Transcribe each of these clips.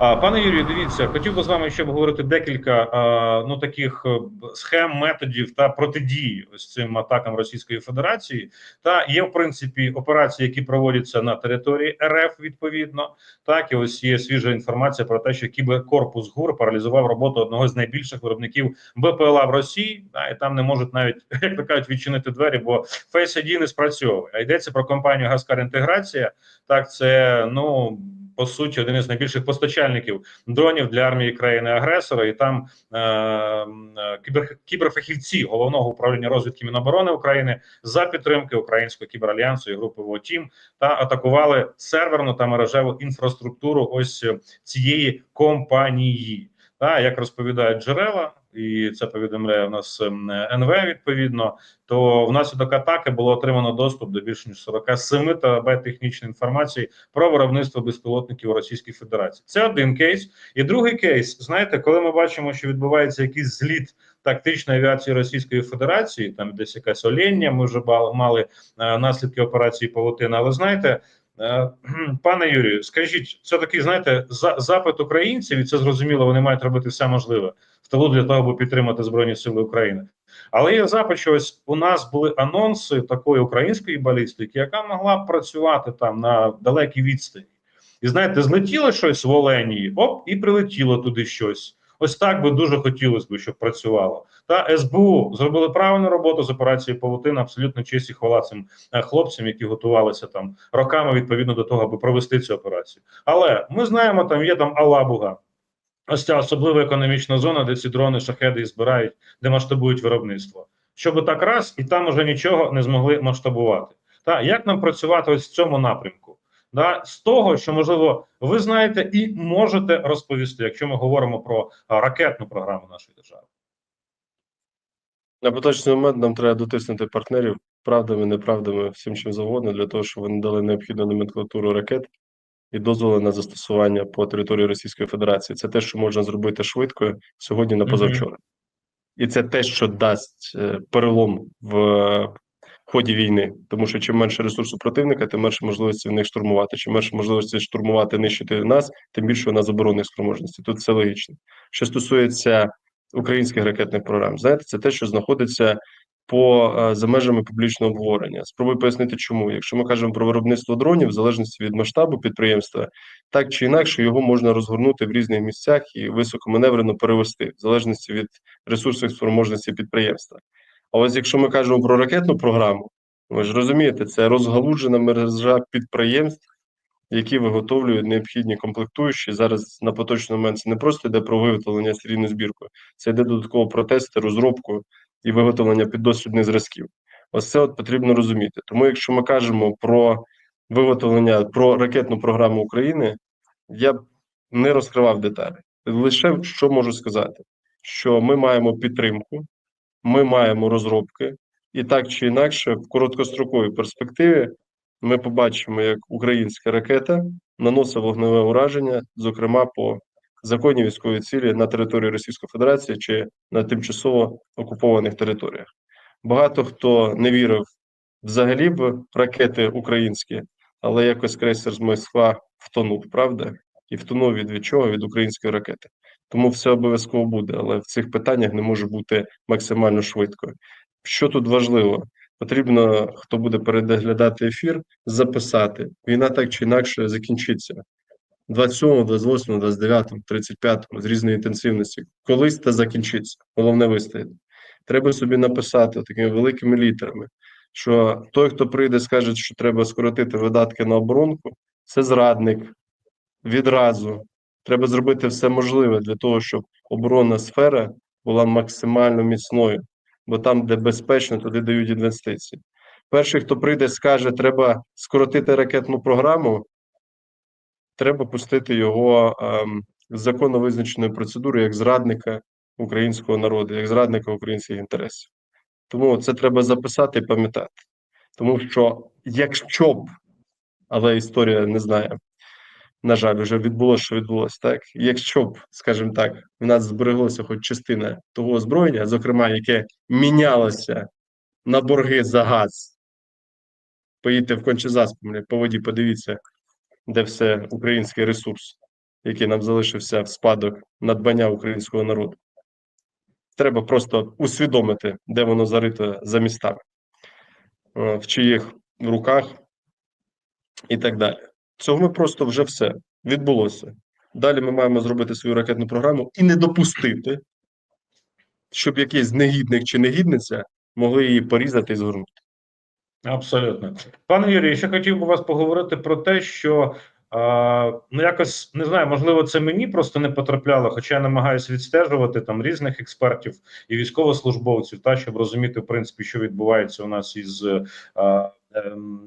Пане Юрію, дивіться, хотів би з вами ще обговорити декілька ну таких е, схем, методів та протидії ось цим атакам Російської Федерації. Та є в принципі операції, які проводяться на території РФ відповідно. Так і ось є свіжа інформація про те, що кіберкорпус ГУР паралізував роботу одного з найбільших виробників БПЛА в Росії. Та, і там не можуть навіть як кажуть відчинити двері, бо Face ID не спрацьовує. А йдеться про компанію Гаскар Інтеграція. Так, це ну по суті один із найбільших постачальників дронів для армії країни-агресора, і там е, е, кібер, кіберфахівці головного управління розвідки Міноборони України за підтримки українського кіберальянсу і групи ВОТІМ та атакували серверну та мережеву інфраструктуру ось цієї компанії. Та як розповідають джерела, і це повідомляє в нас ем, НВ відповідно. То внаслідок атаки було отримано доступ до більш ніж 47 терабайт технічної інформації про виробництво безпілотників у Російській Федерації. Це один кейс. І другий кейс, знаєте, коли ми бачимо, що відбувається якийсь зліт тактичної авіації Російської Федерації, там десь якась оління, ми вже мали е, наслідки операції Павутина. Але знаєте. Е, пане Юрію, скажіть, це такий, знаєте, за, запит українців, і це зрозуміло, вони мають робити все можливе в тилу для того, аби підтримати Збройні Сили України. Але є запит, що ось у нас були анонси такої української балістики, яка могла б працювати там на далекій відстані. І знаєте, злетіло щось в Оленії, оп, і прилетіло туди щось. Ось так би дуже хотілося б, щоб працювало. Та СБУ зробили правильну роботу з операцією Павутина. Абсолютно честь і хвала цим е, хлопцям, які готувалися там роками відповідно до того, аби провести цю операцію. Але ми знаємо, там є там Алабуга. Ось ця особлива економічна зона, де ці дрони шахеди збирають, де масштабують виробництво. Щоб так раз і там уже нічого не змогли масштабувати. Та як нам працювати ось в цьому напрямку? Да, з того, що можливо ви знаєте і можете розповісти, якщо ми говоримо про ракетну програму нашої держави. На поточний момент нам треба дотиснути партнерів правдами, неправдами, всім чим завгодно, для того, щоб вони дали необхідну номенклатуру ракет і дозволи на застосування по території Російської Федерації. Це те, що можна зробити швидко сьогодні на позавчора. Mm -hmm. І це те, що дасть е, перелом в ході війни, тому що чим менше ресурсу противника, тим менше можливості в них штурмувати. Чим менше можливості штурмувати, нищити нас, тим більше у нас оборонних спроможностей. Тут все логічно. Що стосується українських ракетних програм, знаєте, це те, що знаходиться по за межами публічного обговорення. Спробую пояснити, чому, якщо ми кажемо про виробництво дронів, в залежності від масштабу підприємства, так чи інакше його можна розгорнути в різних місцях і високоманеврено перевести, в залежності від ресурсних спроможностей підприємства. А ось якщо ми кажемо про ракетну програму, ви ж розумієте, це розгалуджена мережа підприємств, які виготовлюють необхідні комплектуючі. Зараз на поточний момент це не просто йде про виготовлення серійної збіркою, це йде додатково про тести, розробку і виготовлення піддослідних зразків. Ось це от потрібно розуміти. Тому, якщо ми кажемо про виготовлення про ракетну програму України, я б не розкривав деталі. Лише що можу сказати, що ми маємо підтримку ми маємо розробки, і так чи інакше, в короткостроковій перспективі ми побачимо, як українська ракета наносить вогневе ураження, зокрема по законній військовій цілі на території Російської Федерації чи на тимчасово окупованих територіях. Багато хто не вірив взагалі в ракети українські, але якось крейсер з Москва втонув, правда? І втонув від чого? Від української ракети. Тому все обов'язково буде, але в цих питаннях не може бути максимально швидко. Що тут важливо? Потрібно, хто буде переглядати ефір, записати. Війна так чи інакше закінчиться. 27, 28, 29, 35 з різної інтенсивності. Колись це закінчиться. Головне вистояти. Треба собі написати такими великими літерами, що той, хто прийде, скаже, що треба скоротити видатки на оборонку, це зрадник відразу. Треба зробити все можливе для того, щоб оборонна сфера була максимально міцною, бо там, де безпечно, туди дають інвестиції. Перший, хто прийде, скаже, треба скоротити ракетну програму, треба пустити його ем, з законно визначеною процедурою як зрадника українського народу, як зрадника українських інтересів. Тому це треба записати і пам'ятати. Тому що, якщо б, але історія не знає, на жаль, вже відбулося, що відбулося так. Якщо б, скажімо так, в нас збереглося хоч частина того озброєння, зокрема, яке мінялося на борги за газ, поїдьте в Кончезаспомлі, по воді, подивіться, де все український ресурс. який нам залишився в спадок надбання українського народу. Треба просто усвідомити, де воно зарите за містами, е, в чиїх руках і так далі. Цього ми просто вже все відбулося. Далі ми маємо зробити свою ракетну програму і не допустити, щоб якийсь негідник чи негідниця могли її порізати і згорнути. Абсолютно, пане Юрію, ще хотів би вас поговорити про те, що а, ну якось не знаю, можливо, це мені просто не потрапляло, хоча я намагаюся відстежувати там різних експертів і військовослужбовців, та щоб розуміти в принципі, що відбувається у нас із. Ем,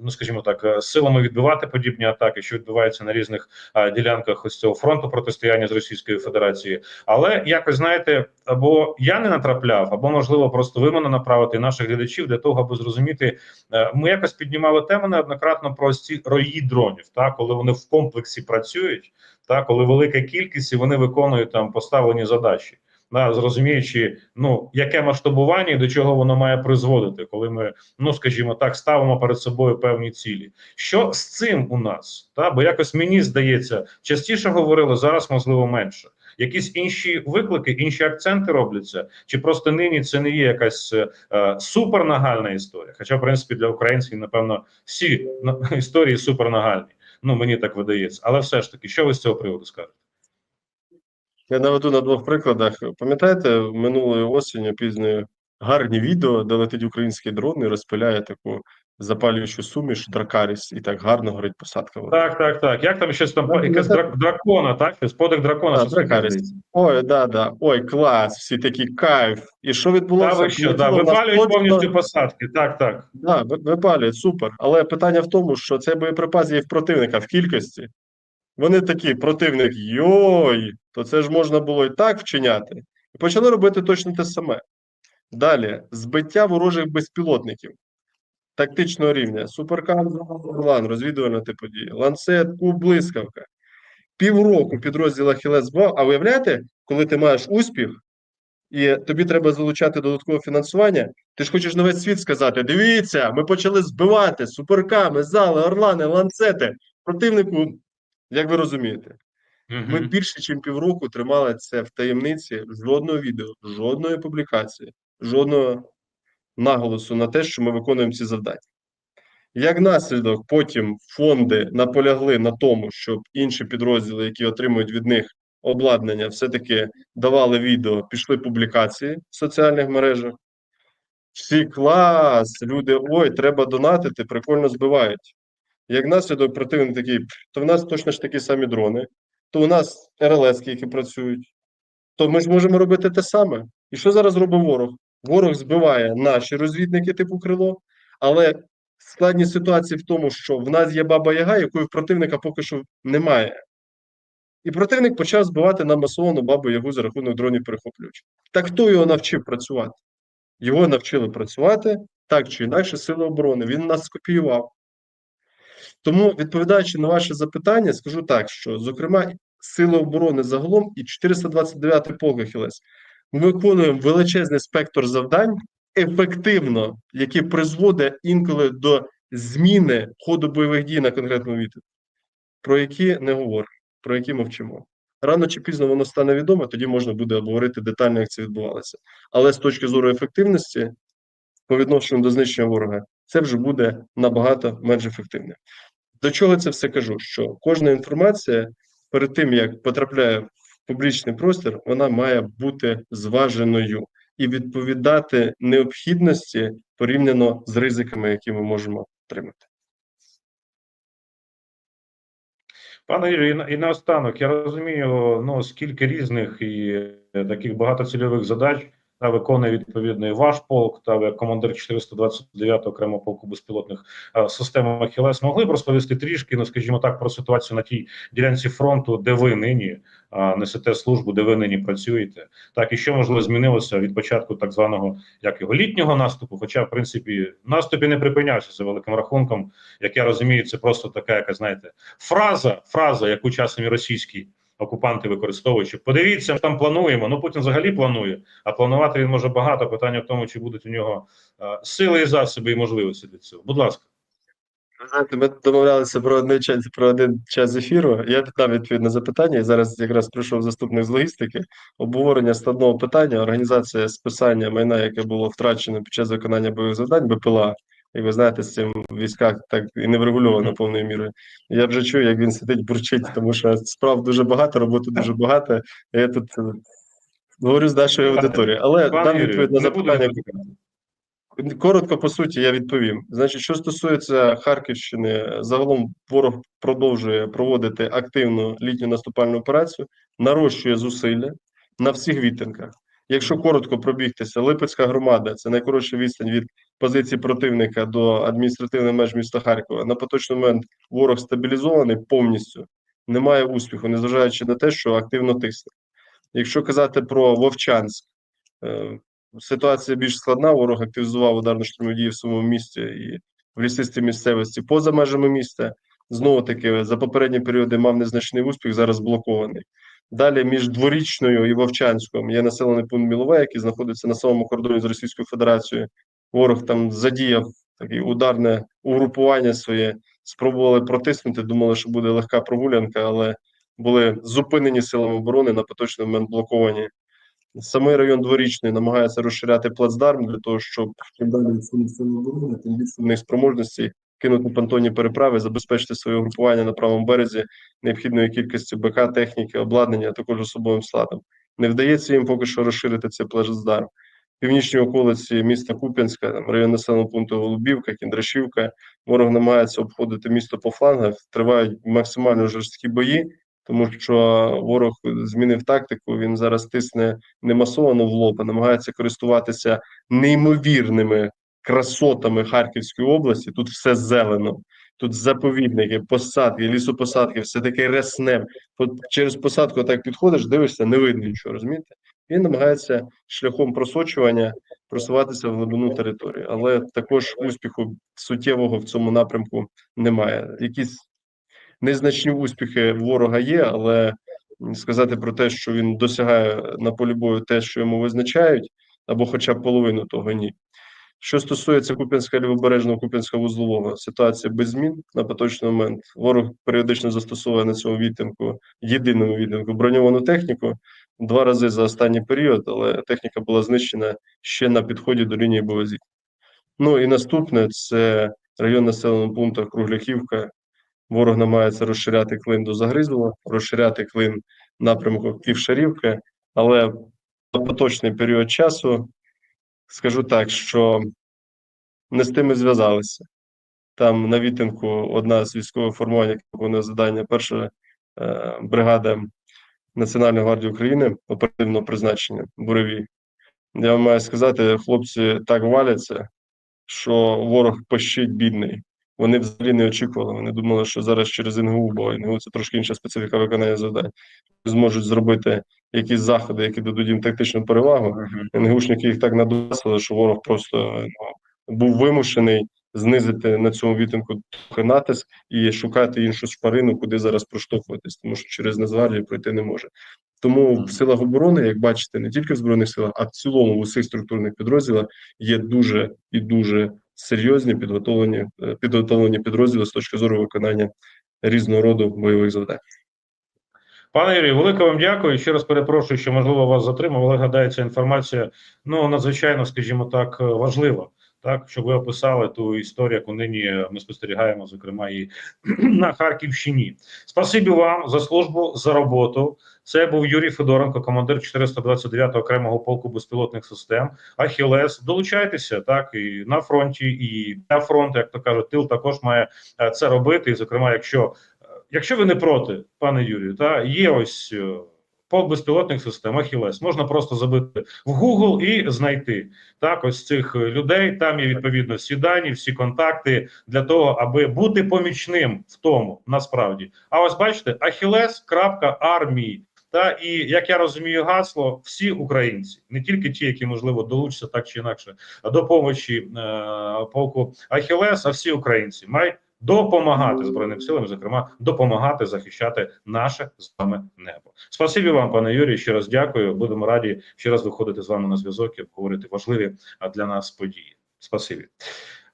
Ну, скажімо так, е, силами відбивати подібні атаки, що відбувається на різних ділянках ось цього фронту протистояння з Російською Федерацією. Але якось знаєте, або я не натрапляв, або можливо, просто ви мене направити наших глядачів для того, аби зрозуміти, Е, Ми якось піднімали тему неоднократно про ці рої дронів, та коли вони в комплексі працюють, та коли велика кількість і вони виконують там поставлені задачі, да, зрозуміючи, ну яке масштабування і до чого воно має призводити, коли ми, ну скажімо так, ставимо перед собою певні цілі. Що з цим у нас? Та бо якось мені здається, частіше говорили зараз, можливо, менше. Якісь інші виклики, інші акценти робляться, чи просто нині це не є якась е, супернагальна історія. Хоча, в принципі, для українців, напевно, всі на- історії супернагальні. Ну мені так видається. Але все ж таки, що ви з цього приводу скажете? Я наведу на двох прикладах. Пам'ятаєте, минулої осені пізньої гарні відео, де летить український дрон і розпиляє таку запалюючу суміш Дракаріс, і так гарно горить посадка. Так, так, так. Як там щось там Так, якась ну, драк- дракона, так? Щось подих дракона, А, Дракаріс. Ой, да, да. Ой, клас, всі такі кайф. І що відбулося? ви що, да, нас випалюють повністю посадки. Так, так. Да, випалюють, супер. Але питання в тому, що цей боєприпас є в противника в кількості. Вони такі, противник, йой, то це ж можна було і так вчиняти. І почали робити точно те саме. Далі, збиття ворожих безпілотників тактичного рівня. Суперкам, Орлан, розвідувальна типу дії, ланцет, куб, блискавка. Півроку підрозділ Ахілес збав. А уявляєте, коли ти маєш успіх, і тобі треба залучати додаткове фінансування, ти ж хочеш на весь світ сказати: дивіться, ми почали збивати суперками, зали, орлани, ланцети. Противнику, як ви розумієте, ми більше, ніж півроку тримали це в таємниці, жодного відео, жодної публікації, жодного наголосу на те, що ми виконуємо ці завдання. Як наслідок, потім фонди наполягли на тому, щоб інші підрозділи, які отримують від них обладнання, все-таки давали відео, пішли публікації в соціальних мережах. Всі клас, люди, ой, треба донатити, прикольно збивають. Як наслідок, противник такий, то в нас точно ж такі самі дрони, то у нас РЛС, які працюють, то ми ж можемо робити те саме. І що зараз робить ворог? Ворог збиває наші розвідники типу крило, але складність ситуації в тому, що в нас є баба Яга, якої в противника поки що немає. І противник почав збивати на масовану бабу Ягу за рахунок дронів перехоплювачів. Так хто його навчив працювати? Його навчили працювати так чи інакше сили оборони. Він нас скопіював. Тому, відповідаючи на ваше запитання, скажу так, що, зокрема, Сили оборони загалом і 429 полк Ахілес, ми виконуємо величезний спектр завдань ефективно, які призводять інколи до зміни ходу бойових дій на конкретному відео, про які не говоримо, про які мовчимо. Рано чи пізно воно стане відомо, тоді можна буде обговорити детально, як це відбувалося. Але з точки зору ефективності, по відношенню до знищення ворога, це вже буде набагато менш ефективним. До чого це все кажу? Що кожна інформація перед тим, як потрапляє в публічний простір, вона має бути зваженою і відповідати необхідності порівняно з ризиками, які ми можемо отримати. Пане Юрію, і і наостанок, я розумію, ну скільки різних і е, таких багатоцільових задач та виконує відповідно і ваш полк, та ви командир 429 окремого полку безпілотних е, систем Ахілес могли б розповісти трішки, ну скажімо так, про ситуацію на тій ділянці фронту, де ви нині несете службу, де ви нині працюєте, так і що можливо змінилося від початку так званого як його літнього наступу. Хоча, в принципі, наступ і не припинявся за великим рахунком, як я розумію, це просто така, яка знаєте, фраза, фраза, яку часом і російські окупанти використовують. що Подивіться, там плануємо. Ну Путін взагалі планує, а планувати він може багато. Питання в тому, чи будуть у нього е, сили і засоби і можливості для цього. Будь ласка. Знаєте, ми домовлялися про один час про один час ефіру. Я дав відповідь на запитання, і зараз якраз прийшов заступник з логістики. Обговорення складного питання, організація списання майна, яке було втрачено під час виконання бойових завдань, БПЛА. Як ви знаєте, з цим в військах так і не врегульовано повною мірою. Я вже чую, як він сидить, бурчить, тому що справ дуже багато, роботи дуже багато. Я тут е, говорю з нашою аудиторією. Але Пане дам відповідь на запитання. Коротко, по суті, я відповім. Значить, що стосується Харківщини, загалом ворог продовжує проводити активну літню наступальну операцію, нарощує зусилля на всіх відтинках. Якщо коротко пробігтися, Липецька громада це найкоротша відстань від позиції противника до адміністративних меж міста Харкова. На поточний момент ворог стабілізований повністю, немає успіху, незважаючи на те, що активно тисне. Якщо казати про Вовчанськ, е, ситуація більш складна. Ворог активізував ударно-штурмові дії в своєму місті і в лісистій місцевості поза межами міста. Знову таки, за попередні періоди мав незначний успіх, зараз блокований. Далі між дворічною і Вовчанськом є населений пункт Мілове, який знаходиться на самому кордоні з Російською Федерацією. Ворог там задіяв таке ударне угрупування своє, спробували протиснути. Думали, що буде легка прогулянка, але були зупинені силами оборони на поточний момент блоковані. Самий район дворічний намагається розширяти плацдарм для того, щоб чим далі сили оборони, тим більше в них спроможності кинути понтонні переправи, забезпечити своє групування на правому березі необхідної кількості БК, техніки, обладнання, а також особовим складом. Не вдається їм поки що розширити цей плацдарм. Північні околиці міста Куп'янська, там район населеного пункту Голубівка, Кіндрашівка. Ворог намагається обходити місто по флангах. Тривають максимально жорсткі бої, тому що ворог змінив тактику. Він зараз тисне не масовано в лоб, а намагається користуватися неймовірними красотами Харківської області. Тут все зелено, тут заповідники, посадки, лісопосадки, все таке рясне. Через посадку так підходиш, дивишся, не видно нічого, розумієте? Він намагається шляхом просочування просуватися в глибину території, але також успіху суттєвого в цьому напрямку немає. Якісь незначні успіхи ворога є, але сказати про те, що він досягає на полі бою те, що йому визначають, або хоча б половину того ні. Що стосується Куп'янська лівобережного Куп'янського вузлового, ситуація без змін на поточний момент. Ворог періодично застосовує на цьому відтинку, єдиному відтинку, броньовану техніку два рази за останній період, але техніка була знищена ще на підході до лінії БВЗ. Ну і наступне це район населеного пункту Кругляхівка. Ворог намагається розширяти клин до Загризлого, розширяти клин напрямку Ківшарівки, але в поточний період часу скажу так, що не з тими зв'язалися. Там на відтинку одна з військових формувань, яка виконує завдання, перша е, бригада Національної гвардії України оперативного призначення Буревій. Я вам маю сказати, хлопці так валяться, що ворог пощить бідний. Вони взагалі не очікували. Вони думали, що зараз через НГУ, бо НГУ це трошки інша специфіка виконання завдань. Зможуть зробити якісь заходи, які дадуть їм тактичну перевагу. НГУшники їх так надосили, що ворог просто ну, був вимушений знизити на цьому відтинку трохи натиск і шукати іншу шпарину, куди зараз проштовхуватись, тому що через Нацгвардію пройти не може. Тому в силах оборони, як бачите, не тільки в збройних силах, а в цілому в усіх структурних підрозділах є дуже і дуже серйозні підготовлені е, підготовлені підрозділи з точки зору виконання різного роду бойових завдань. Пане Юрію, велике вам дякую. Ще раз перепрошую, що можливо вас затримав, але гадаю, ця інформація ну надзвичайно, скажімо так, важлива. Так, щоб ви описали ту історію, яку нині ми спостерігаємо, зокрема і на Харківщині. Спасибі вам за службу, за роботу. Це був Юрій Федоренко, командир 429 окремого полку безпілотних систем. Ахілес, долучайтеся так і на фронті, і на фронт, як то кажуть, тил також має е, це робити. І, зокрема, якщо Якщо ви не проти, пане Юрію, та є ось полк безпілотних систем Ахілес, можна просто забити в Google і знайти так. Ось цих людей. Там є відповідно всі дані, всі контакти для того, аби бути помічним в тому насправді. А ось бачите, Ахілес.армії. Та і як я розумію, гасло всі українці, не тільки ті, які можливо долучаться так чи інакше до помочі е, полку Ахілес, а всі українці мають допомагати збройним силам, зокрема допомагати захищати наше з вами небо. Спасибі вам, пане Юрію. Ще раз дякую. Будемо раді ще раз виходити з вами на зв'язок і обговорити важливі для нас події. Спасибі.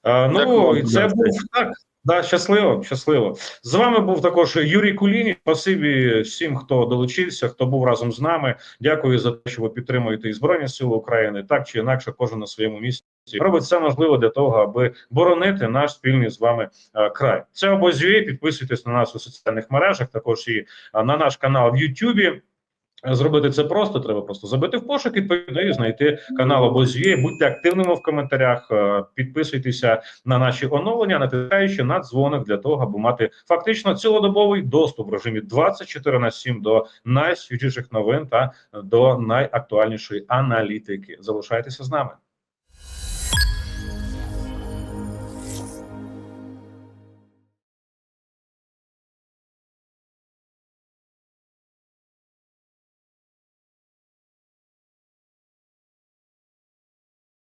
Дякую ну і це був так. Да, щасливо, щасливо. З вами був також Юрій Куліні. Спасибі всім, хто долучився, хто був разом з нами. Дякую за те, що ви підтримуєте і Збройні Сили України. Так чи інакше, кожен на своєму місці робить все можливе для того, аби боронити наш спільний з вами край. Це обозює. Підписуйтесь на нас у соціальних мережах. Також і на наш канал в Ютубі. Зробити це просто, треба просто забити в пошук відповідно і знайти канал або Обозює. Будьте активними в коментарях, е, підписуйтеся на наші оновлення, натискаючи на дзвоник для того, аби мати фактично цілодобовий доступ в режимі 24 на 7 до найсвіжіших новин та до найактуальнішої аналітики. Залишайтеся з нами.